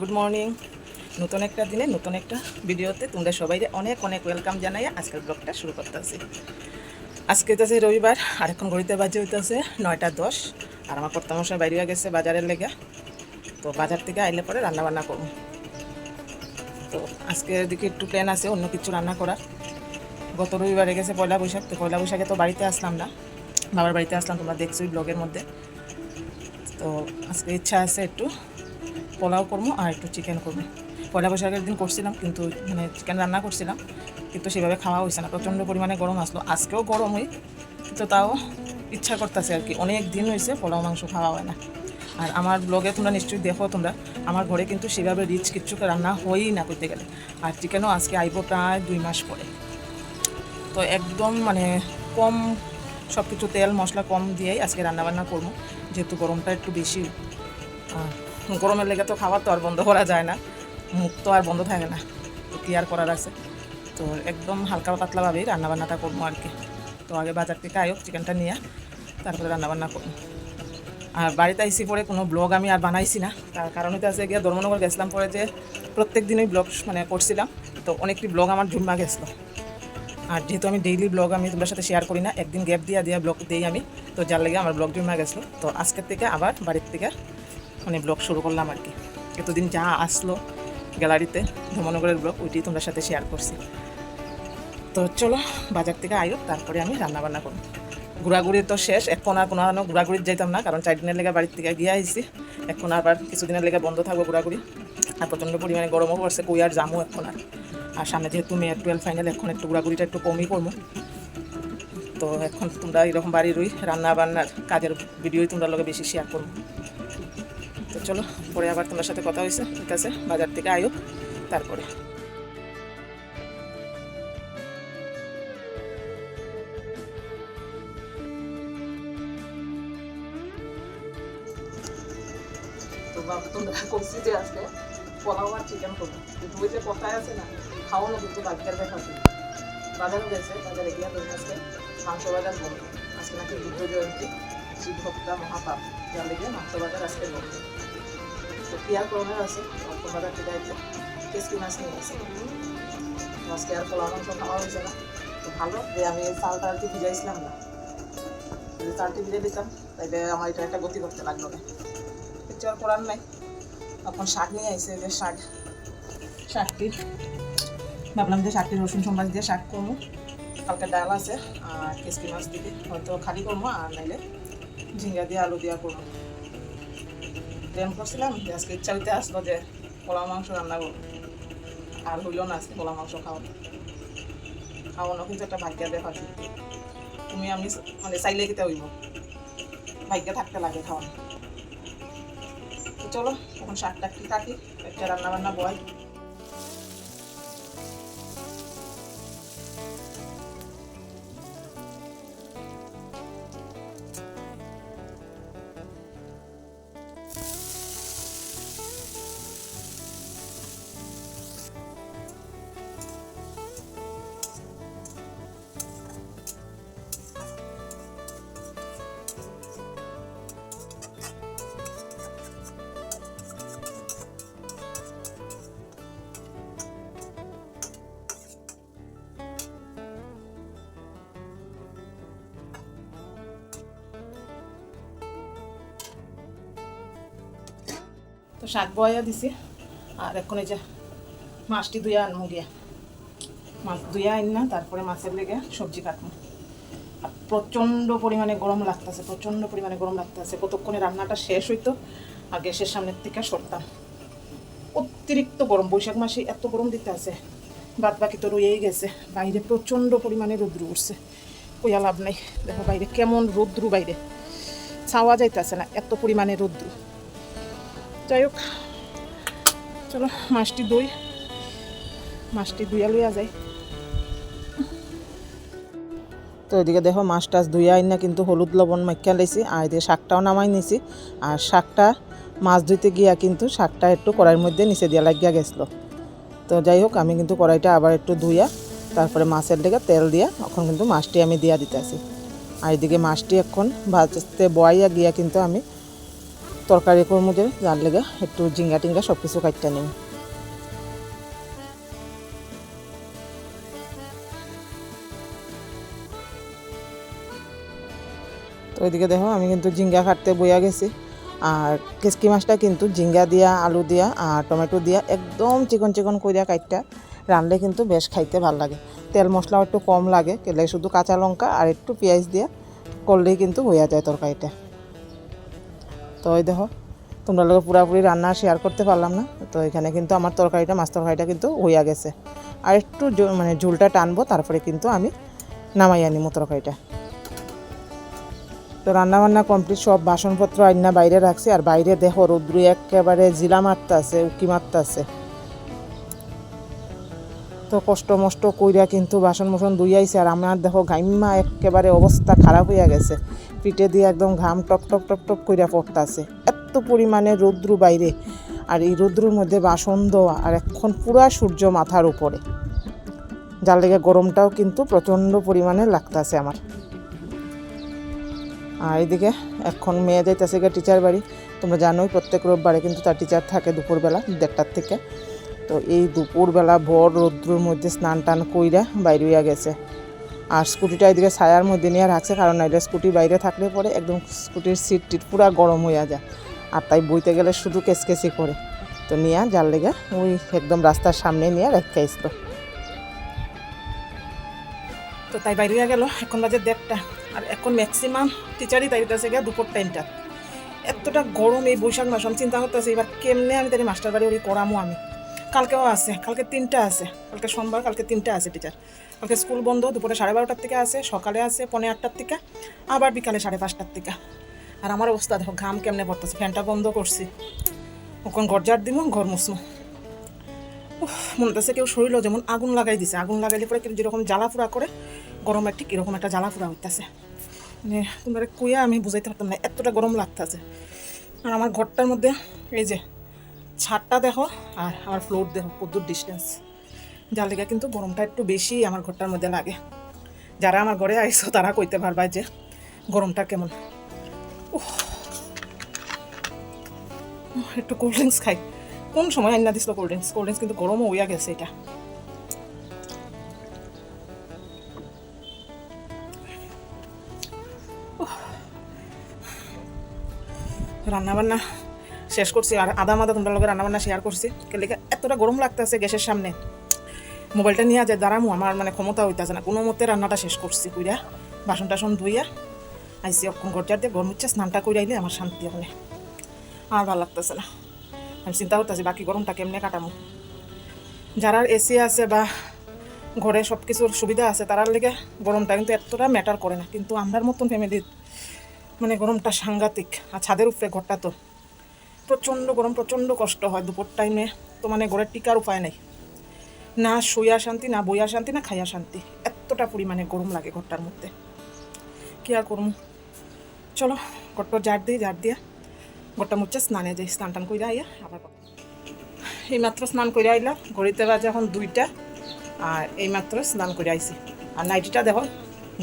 Good morning নতুন একটা দিনে, নতুন একটা ভিডিওতে তোমরা সবাই অনেক অনেক ওয়েলকাম জানাই। আজকের ব্লগটা শুরু করতেছি। আজকে হইতেছে রবিবার, আর এখন ঘড়িতে বাজে হইতেছে নয়টা দশ, আর আমার কর্তামশাই বাইরে গেছে বাজারের লেগে। তো বাজার থেকে আইলে পরে রান্না বান্না করব। তো আজকে দিকে একটু প্ল্যান আছে, অন্য কিছু রান্না করার। গত রবিবারে গেছে পয়লা বৈশাখ, তো পয়লা বৈশাখে তো বাড়িতে আসলাম না। বাবার বাড়িতে আসলাম, তোমরা দেখছোই ব্লগের মধ্যে। তো আজকে ইচ্ছা আছে একটু পোলাও করব আর একটু চিকেন করব। পয়লা বৈশাখের দিন করছিলাম কিন্তু মানে চিকেন রান্না করছিলাম কিন্তু সেভাবে খাওয়া হয়েছে না। প্রচণ্ড পরিমাণে গরম আসলো। আজকেও গরম হই কিন্তু তাও ইচ্ছা করতেছে আর কি। অনেক দিন হয়েছে পোলাও মাংস খাওয়া হয় না। আর আমার ব্লগে তোমরা নিশ্চয়ই দেখো তোমরা আমার ঘরে কিন্তু সেভাবে রিচ কিচ্ছু রান্না হয়ই না করতে গেলে। আর চিকেনও আজকে আইব প্রায় দুই মাস পরে। তো একদম মানে কম সব কিছু তেল মশলা কম দিয়েই আজকে রান্নাবান্না করব যেহেতু গরমটা একটু বেশি। আহ, গরমের লেগে তো খাবার তো আর বন্ধ করা যায় না। মুখ তো আর বন্ধ থাকে না। তো কি আর করার আছে? তো একদম হালকা পাতলাভাবেই রান্নাবান্নাটা করব আর কি। তো আগে বাজার থেকে আয়ো চিকেনটা নিয়ে তারপরে রান্নাবান্না করব। আর বাড়িতে আইসি পরে কোনো ব্লগ আমি আর বানাইছি না। তার কারণ হতে আছে গিয়ে ধর্মনগর গেছিলাম পরে যে প্রত্যেক দিনই ব্লগ মানে করছিলাম। তো অনেকটি ব্লগ আমার জুম্মা গেছিল। আর যেহেতু আমি ডেইলি ব্লগ আমি তোমার সাথে শেয়ার করি না, একদিন গ্যাপ দিয়ে দিয়ে ব্লগ দিই আমি। তো যার লেগে আমার ব্লগ জমা গেছিল। তো আজকের থেকে আবার বাড়ির থেকে মানে ব্লগ শুরু করলাম আর কি। এতদিন যা আসলো গ্যালারিতে, ধর্মনগরের ব্লগ ওইটি তোমার সাথে শেয়ার করছি। তো চলো, বাজার থেকে আয়ো, তারপরে আমি রান্নাবান্না করব। ঘোরাঘুরি তো শেষ, এখন আর কোনো আনো ঘোরাঘুরি যাইতাম না, কারণ চার দিনের লেগে বাড়ির থেকে গিয়ে আইছি। এখন আবার কিছুদিনের লেগে বন্ধ থাকব ঘোরাঘুরি। আর প্রচণ্ড পরিমাণে গরমও পড়ছে, কই আর জামু এখন আর। আর সামনে যেহেতু মেয়ের টুয়েলভ ফাইনাল এখন একটু ঘোরাঘুরিটা একটু কমই করব। তো এখন তোমরা এরকম বাড়ির ওই রান্না বান্নার কাজের ভিডিওই তোমরা লোকে বেশি শেয়ার করব। তো চলো, পরে আবার তোমার সাথে কথা হয়েছে, ঠিক আছে? বাজার থেকে আয়ো, তারপরে। যে চিকেন করব যে আছে না বাজারে গেছে মাংস বাজার আজকে নাকি বুদ্ধ জয়ন্তী শিব ভক্তা মহাপাপ। যার লেগে মাংস বাজার আজকে বলব তো কি আর আছে অল্প বাজার আছে কেসকি মাছ নিয়ে তো আজকে আর পোলাও মাংস খাওয়া হয়েছে না তো ভালো যে আমি চালটা আর কি ভিজাইছিলাম না যদি চালটি ভিজে দিতাম তাইলে আমার এটা একটা গতি করতে লাগল না কিছু আর করার নাই এখন শাক নিয়ে আইসে যে শাক শাকটি ভাবলাম যে শাকটি রসুন সম্বাস দিয়ে শাক করব কালকে ডাল আছে আর কেসকি মাছ দিকে হয়তো খালি করব আর নাইলে ঝিঙ্গা দিয়ে আলু দিয়া করব প্ল্যান করছিলাম, যে আজকে ইচ্ছা হইতে আসলো যে পোলা মাংস রান্না করব। আর হইল না আজকে পোলাও মাংস খাওয়ানো খাওয়ানো কিন্তু একটা ভাগ্যা দেখা সত্যি তুমি আমি মানে চাইলে খেতে হইব? ভাগ্য থাকতে লাগে খাওয়ানো। চলো, এখন শাকটা কি কাটি, একটা রান্না বান্না বয়। শাক বয়া দিছি। আর এখন এই যে মাছটি ধুয়া আনব গিয়া। মাছ ধুয়া আন না, তারপরে মাছের লেগে সবজি কাটবো আর প্রচণ্ড পরিমাণে গরম লাগতেছে, প্রচণ্ড পরিমাণে গরম লাগতেছে। কতক্ষণে রান্নাটা শেষ হইতো, আর গ্যাসের সামনের থেকে সরতাম। অতিরিক্ত গরম, বৈশাখ মাসে এত গরম দিতে আছে বাদ বাকি তো রয়েই গেছে। বাইরে প্রচণ্ড পরিমাণে রৌদ্র উঠছে কইয়া লাভ নাই। দেখো বাইরে কেমন রৌদ্রু বাইরে। ছাওয়া যাইতেছে না, এত পরিমাণে রৌদ্র। যাই হোক, চলো মাছটি দই, মাছটি ধুইয়া লইয়া যায় তো এদিকে দেখো, মাছ টাছ ধুইয়া আইন না কিন্তু হলুদ লবণ মাখিয়া লাইছি, আর এদিকে শাকটাও নামাই নিছি। আর শাকটা, মাছ ধুইতে গিয়া কিন্তু শাকটা একটু কড়াইয়ের মধ্যে নিচে দিয়া লাগিয়া গেছিল। তো যাই হোক, আমি কিন্তু কড়াইটা আবার একটু ধুইয়া, তারপরে মাছের দিকে তেল দিয়া, এখন কিন্তু মাছটি আমি দিয়া দিতেছি। আর এদিকে মাছটি এখন ভাজতে বয়াইয়া গিয়া কিন্তু আমি তরকারি করব যে, যার লেগে একটু জিঙ্গা টিঙ্গা সব কিছু কাটতে নিই তো ওইদিকে দেখো, আমি কিন্তু জিঙ্গা কাটতে বইয়া গেছি। আর কেসকি মাছটা কিন্তু জিঙ্গা দিয়া, আলু দিয়া আর টমেটো দিয়া একদম চিকন চিকন কইরা কাটটা রানলে কিন্তু বেশ খাইতে ভালো লাগে। তেল মশলাও একটু কম লাগে কেলে শুধু কাঁচা লঙ্কা আর একটু পেঁয়াজ দিয়া করলেই কিন্তু হইয়া যায় তরকারিটা। তো ওই দেখো, তোমরা লোক পুরাপুরি রান্না শেয়ার করতে পারলাম না। তো এখানে কিন্তু আমার তরকারিটা মাছ তরকারিটা কিন্তু হইয়া গেছে। আর একটু মানে ঝোলটা টানবো, তারপরে কিন্তু আমি নামাই আনিমো তরকারিটা। তো রান্না বান্না কমপ্লিট সব বাসনপত্র আইনা বাইরে রাখছি, আর বাইরে দেখো রৌদ্র একেবারে জিলা মারতে আছে উকি মারতে আছে তো কষ্ট মষ্ট কইরা কিন্তু বাসন মোসন ধুইয়াইছে, আর আমার দেখো গাইম্মা একেবারে অবস্থা খারাপ হইয়া গেছে। পিঠে দিয়ে একদম ঘাম টপ টপ টপ টপ কইরা পড়তাছে। এত পরিমাণে রৌদ্র বাইরে। আর এই রৌদ্রুর মধ্যে বাসন দেওয়া আর এখন পুরা সূর্য মাথার উপরে। যার লেগে গরমটাও কিন্তু প্রচণ্ড পরিমাণে লাগতাছে আমার। আর এদিকে এখন মেয়ে যাইতেছে গিয়ে টিচার বাড়ি। তোমরা জানোই প্রত্যেক রোববারে কিন্তু তার টিচার থাকে দুপুরবেলা, দেড়টার থেকে। তো এই দুপুরবেলা ভর রৌদ্রুর মধ্যে স্নান টান কইরা বাইরে গেছে। আর স্কুটিটা এদিকে ছায়ার মধ্যে নিয়ে রাখছে, কারণ নাইলে স্কুটি বাইরে থাকলে পরে একদম স্কুটির সিট টিট পুরা গরম হইয়া যায়। আর তাই বইতে গেলে শুধু কেসকেসি করে। তো নিয়ে যার লেগে ওই একদম রাস্তার সামনে নিয়ে রেখে আসলো। তো তাই বাইরে গেল, এখন বাজে দেড়টা। আর এখন ম্যাক্সিমাম টিচারই তাই হইতেছে গিয়া দুপুর টাইমটা এতটা গরম এই বৈশাখ মাস, আমি চিন্তা করতেছি, এবার কেমনে আমি তাই মাস্টার বাড়ি ওই করামো আমি? কালকেও আছে, কালকে তিনটা আছে, কালকে সোমবার, কালকে তিনটা আছে টিচার কালকে স্কুল বন্ধ, দুপুরে সাড়ে বারোটার থেকে আসে সকালে আসে পনেরো আটটার থেকে আবার বিকালে সাড়ে পাঁচটার থেকে আর আমার অবস্থা দেখো, ঘাম কেমনে পড়তেছে, ফ্যানটা বন্ধ করছি। ওখান গরজার দিব ঘর মুসমো মনে হচ্ছে কেউ শরীরও যেমন আগুন লাগাই দিছে। আগুন লাগাইলে পরে কেউ যেরকম জ্বালা ফুরা করে, গরমে ঠিক এরকম একটা জ্বালা ফুরা হইতেছে। মানে তোমরা কুইয়া আমি বুঝাইতে পারতাম না, এতটা গরম লাগতেছে। আর আমার ঘরটার মধ্যে এই যে ছাদটা দেখো, আর আমার ফ্লোর দেখো কদ্দুর ডিস্টেন্স যার লেগে কিন্তু গরমটা একটু বেশি আমার ঘরটার মধ্যে লাগে। যারা আমার ঘরে আইসো তারা কইতে পারবা যে গরমটা কেমন। একটু কোল্ড ড্রিঙ্কস খাই। কোন সময় আইনা দিছিল কোল্ড ড্রিঙ্কস কোল্ড ড্রিঙ্কস কিন্তু গরমও হইয়া গেছে এটা। রান্না বান্না শেষ করছি, আর আধা মাদা তোমরা লোকের রান্না বান্না শেয়ার করছি। কেলে এতটা গরম লাগতেছে গ্যাসের সামনে। মোবাইলটা নিয়ে যায় দাঁড়ামু, আমার মানে ক্ষমতা হইতেছে না। কোনো মতে রান্নাটা শেষ করছি কইরা বাসন টাসন ধুইয়া আইসি অক্ষণ গরজার দিয়ে গরম হচ্ছে স্নানটা করে আইলে আমার শান্তি হবে। আর ভালো লাগতেছে না। আমি চিন্তা করতেছি বাকি গরমটা কেমনে কাটামো। যারা এসি আছে বা ঘরে সব কিছুর সুবিধা আছে, তারার লেগে গরমটা কিন্তু এতটা ম্যাটার করে না। কিন্তু আমরার মতন ফ্যামিলির মানে গরমটা সাংঘাতিক। আর ছাদের উপরে ঘরটা তো প্রচণ্ড গরম, প্রচণ্ড কষ্ট হয়। দুপুর টাইমে তো মানে ঘরের টিকার উপায় নেই। না শুয়া শান্তি, না বইয়া শান্তি, না খাইয়া শান্তি। এতটা পরিমাণে গরম লাগে ঘরটার মধ্যে। কি আর করব চলো ঘরটা জার দিই জার দিয়া ঘরটা মুচ্ছে স্নানে যাই, স্নান টান করে আইয়া আবার এইমাত্র স্নান করে আইলাম, ঘড়িতে বাজে এখন দুইটা, আর এইমাত্র স্নান করে আইছি। আর নাইটিটা দেখো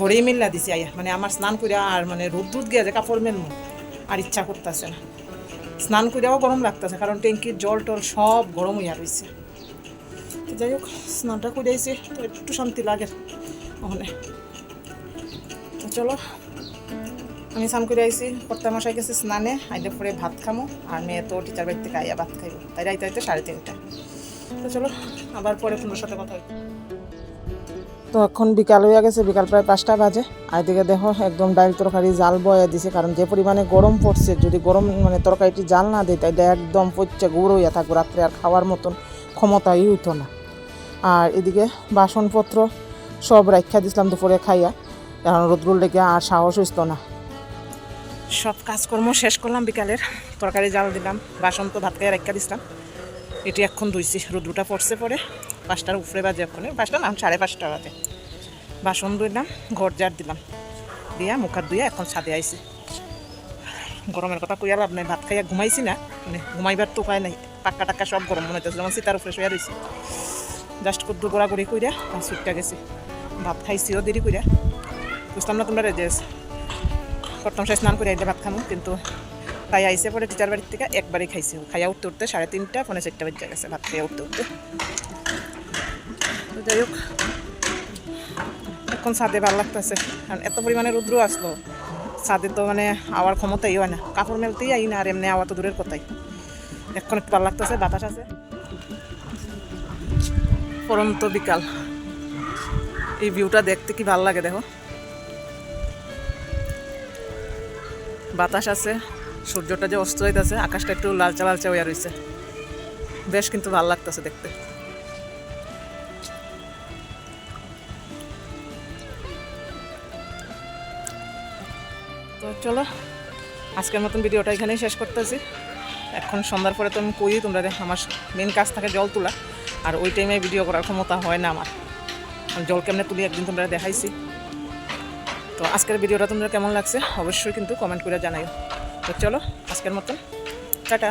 ঘরেই মিল্লা দিছি আইয়া। মানে আমার স্নান করে আর মানে রোদ দুধ গিয়া যে কাপড় মেলমো, আর ইচ্ছা করতেছে না। স্নান করেও গরম লাগতেছে, কারণ ট্যাঙ্কির জল টল সব গরম হইয়া রয়েছে যাই হোক, স্নানটা করে আইছি একটু শান্তি লাগে। ওখানে। চলো, আমি স্নান করে আইছি কর্তা মশাই গেছে স্নানে, আইলে পরে ভাত খামো। আর মেয়ে তো টিচার বাড়ি থেকে আইয়া ভাত খাইবো। তাই রাইতে রাইতে সাড়ে তিনটা তো চলো, আবার পরে তোমার সাথে কথা তো এখন বিকাল হয়ে গেছে, বিকাল প্রায় পাঁচটা বাজে। আর দিকে দেখো, একদম ডাইল তরকারি জাল বয়ে দিছে। কারণ যে পরিমাণে গরম পড়ছে, যদি গরম মানে তরকারিটি জাল না দিই তাইলে একদম পচে গুঁড়ো হইয়া থাকব। রাত্রে আর খাওয়ার মতন ক্ষমতাই হইতো না। আর এদিকে বাসনপত্র সব রাখা দিছিলাম দুপুরে খাইয়া। এখন রোদ্রুল লেগে আর সাহস হইত না। সব কাজকর্ম শেষ করলাম বিকালের। তরকারি জাল দিলাম, বাসন তো ভাত খাইয়া রাখা দিছিলাম। এটি এখন ধুইছি, রোদ্রুটা পড়ছে পরে। পাঁচটার উপরে বাজে এখন, পাঁচটা না, সাড়ে পাঁচটা বাজে। বাসন ধুইলাম, ঘর জার দিলাম। দিয়া মুখ হাত ধুইয়া এখন ছাদে আইছি। গরমের কথা কইয়া লাভ নাই, ভাত খাইয়া ঘুমাইছি না। মানে ঘুমাইবার তো উপায় নাই পাক্কা টাক্কা সব গরম মনে হইতেছে, যেমন সীতার উপরে শুয়ে রয়েছি জাস্ট কুদ্দু গোড়া গুড়ি কইরা আর সুইটটা গেছি। ভাত খাইছিও দেরি কইরা। বুঝতাম না তোমরা যে প্রথম সে স্নান করে আইলে ভাত খামো, কিন্তু তাই আইসে পরে টিচার বাড়ির থেকে একবারই খাইছি। খাইয়া উঠতে উঠতে সাড়ে তিনটা, পৌনে চারটা বেজে গেছে ভাত খাইয়া উঠতে উঠতে। যাই হোক, এখন ছাদে ভালো লাগতেছে। কারণ এত পরিমাণে রুদ্র আসলো, ছাদে তো মানে আওয়ার ক্ষমতাই হয় না। কাপড় মেলতেই আই না, আর এমনি আওয়া তো দূরের কথাই। এখন একটু ভালো লাগতেছে, বাতাস আছে। পরন্ত বিকাল। এই ভিউটা দেখতে কি ভালো লাগে দেখো। বাতাস আছে, সূর্যটা যে অস্ত হইতেছে আকাশটা একটু লালচা লালচা হইয়া রয়েছে বেশ কিন্তু ভালো লাগতেছে দেখতে। তো চলো, আজকের মতন ভিডিওটা এখানেই শেষ করতেছি। এখন সন্ধ্যার পরে তো আমি কই তোমরা আমার মেন কাজ থাকে জল তোলা। আর ওই টাইমে ভিডিও করার ক্ষমতা হয় না আমার। জল কেমনে তুলি একদিন তোমরা দেখাইছি। তো আজকের ভিডিওটা তোমরা কেমন লাগছে? অবশ্যই কিন্তু কমেন্ট করে জানাই তো চলো, আজকের মতন। টাটা।